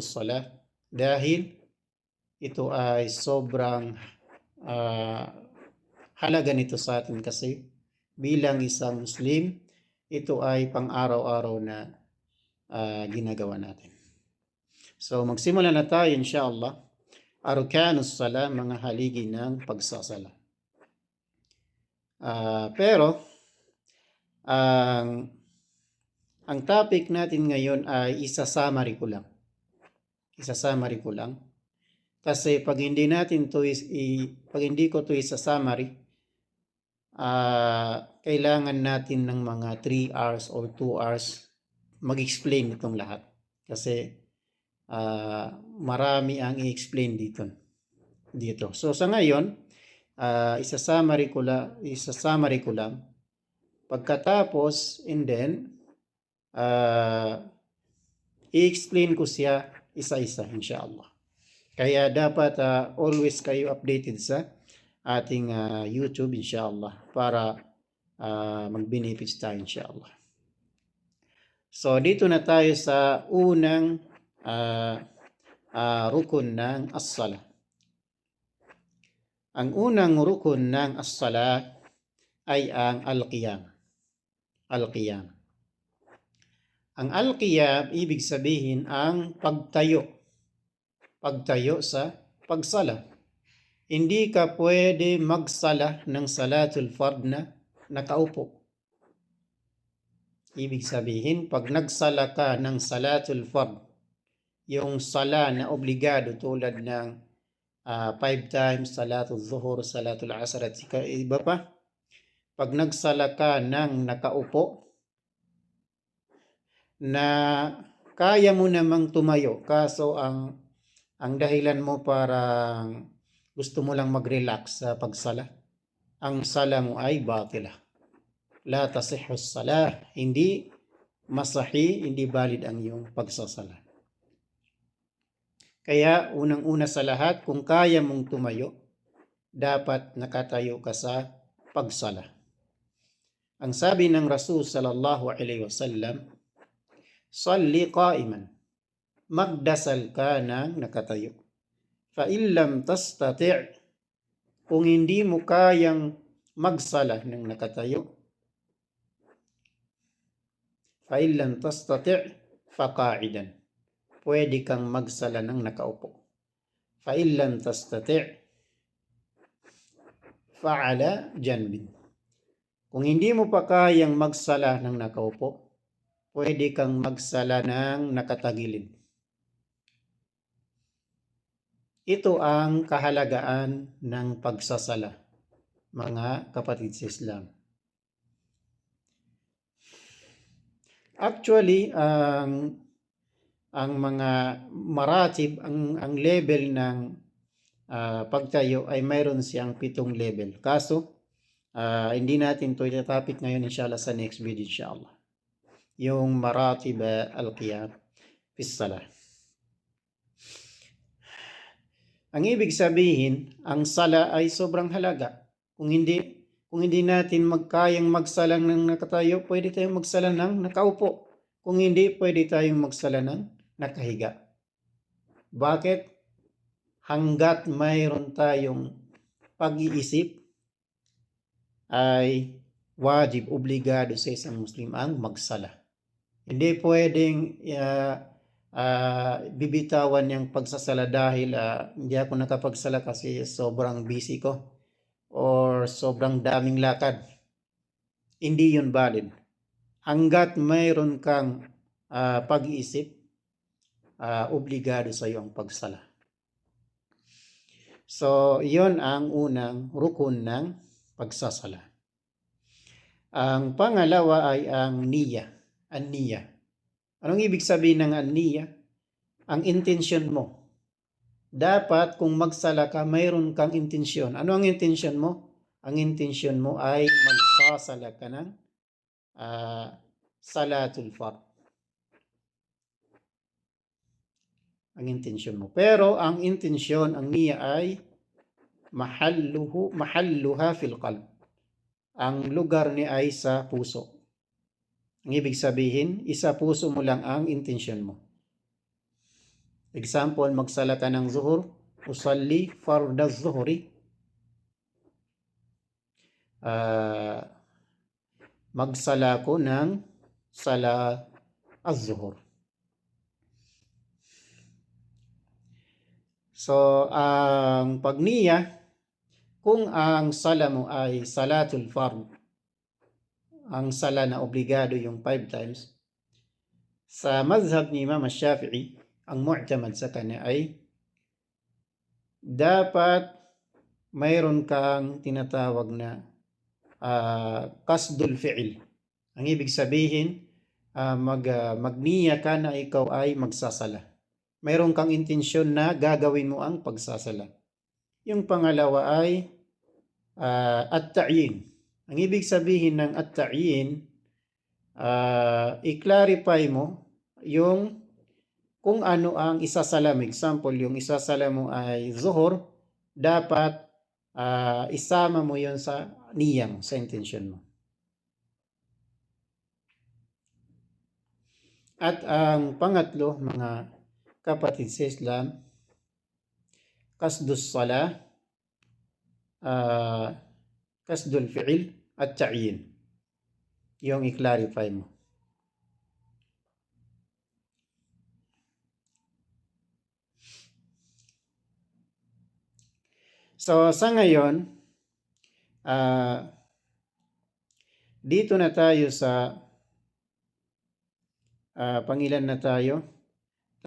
salah dahil ito ay sobrang ah, halaga nito sa atin kasi bilang isang Muslim, ito ay pang-araw-araw na ah, ginagawa natin. So magsimula na tayo inshallah. Arkanus sala, mga haligi ng pagsasala. Ah, pero ang ang topic natin ngayon ay isa-summary ko lang. Isa-summary ko lang. Kasi pag hindi natin to is, i, pag hindi ko to isa-summary, ah kailangan natin ng mga 3 hours or 2 hours mag-explain itong lahat. Kasi ah, marami ang i-explain dito. Dito. So sa ngayon, ah isa-summary ko lang, isa-summary ko lang. Pagkatapos, and then, ah i-explain ko siya isa-isa, inshallah. Kaya dapat ah, always kayo updated sa ating ah, YouTube, inshallah, para ah, mag-benefits tayo, inshallah. So, dito na tayo sa unang ah, ah, rukun ng as-sala. Ang unang rukun ng as-sala ay ang al-qiyam. Al-qiyam. Ang al-qiyam, ibig sabihin ang pagtayo. Pagtayo sa pagsala. Hindi ka pwede magsala ng salatul fard na nakaupo. Ibig sabihin, pag nagsala ka ng salatul fard, yung sala na obligado tulad ng ah, five times, salatul zuhur, salatul asr at iba pa, pag nagsala ka ng nakaupo, na kaya mo namang tumayo, kaso ang ang dahilan mo parang gusto mo lang mag-relax sa pagsala, ang sala mo ay batila. La tasihhu salah, hindi masahi, hindi valid ang iyong pagsasala. Kaya unang-una sa lahat, kung kaya mong tumayo, dapat nakatayo ka sa pagsala. Ang sabi ng Rasul sallallahu alaihi wasallam, Salli qa'iman. Magdasal ka ng nakatayo. Fa illam tastati' kung hindi mo kayang magsala ng nakatayo, fa illam tastati' fa qa'idan. Pwede kang magsala ng nakaupo. Fa illam tastati' fa ala janbin. Kung hindi mo pa kayang magsala ng nakaupo, pwede kang magsala ng nakatagilid. Ito ang kahalagaan ng pagsasala, mga kapatid sa Islam. Actually, ang ang mga maratib, ang, ang level ng ah, pagtayo ay mayroon siyang pitong level. Kaso, ah, hindi natin ito itatopic ngayon inshallah sa next video inshallah yung maratib al-qiyam salah. Ang ibig sabihin, ang sala ay sobrang halaga. Kung hindi kung hindi natin magkayang magsala ng nakatayo, pwede tayong magsala ng nakaupo. Kung hindi, pwede tayong magsala ng nakahiga. Bakit? Hanggat mayroon tayong pag-iisip, ay wajib, obligado sa isang Muslim ang magsala. Hindi pwedeng uh, uh, bibitawan yung pagsasala dahil uh, hindi ako nakapagsala kasi sobrang busy ko or sobrang daming lakad. Hindi yun valid. Hanggat mayroon kang uh, pag-iisip, uh, obligado sa iyo ang pagsala. So, yon ang unang rukun ng pagsasala. Ang pangalawa ay ang niya aniya. Anong ibig sabihin ng aniya? Ang intensyon mo. Dapat kung magsala ka, mayroon kang intensyon. Ano ang intensyon mo? Ang intensyon mo ay magsasala ka ng uh, salatul fard. Ang intensyon mo. Pero ang intensyon, ang niya ay mahalluhu, mahalluha fil qalb. Ang lugar niya ay sa puso. Ang ibig sabihin, isa puso mo lang ang intensyon mo. Example, magsala ka ng zuhur, usalli farda zuhri. Ah, magsala ko ng sala az-zuhur. So, ang pagniya, kung ang sala mo ay salatul fard, ang sala na obligado yung five times, sa mazhab ni Imam Shafi'i, ang mu'tamad sa kanya ay dapat mayroon kang tinatawag na ah, kasdul fi'il. Ang ibig sabihin, ah, mag, ah, magniya ka na ikaw ay magsasala. Mayroon kang intensyon na gagawin mo ang pagsasala. Yung pangalawa ay ah, at-ta'yin. Ang ibig sabihin ng at-ta'yin, ah, i-clarify mo yung kung ano ang isasala mo. Example, yung isasala mo ay zuhur, dapat ah, isama mo yon sa niyang, sa intention mo. At ang pangatlo, mga kapatid sa Islam, kasdus sala, ah, kasdul fi'il, at ta'yin. Yung i-clarify mo. So, sa ngayon, ah, dito na tayo sa ah, pangilan na tayo?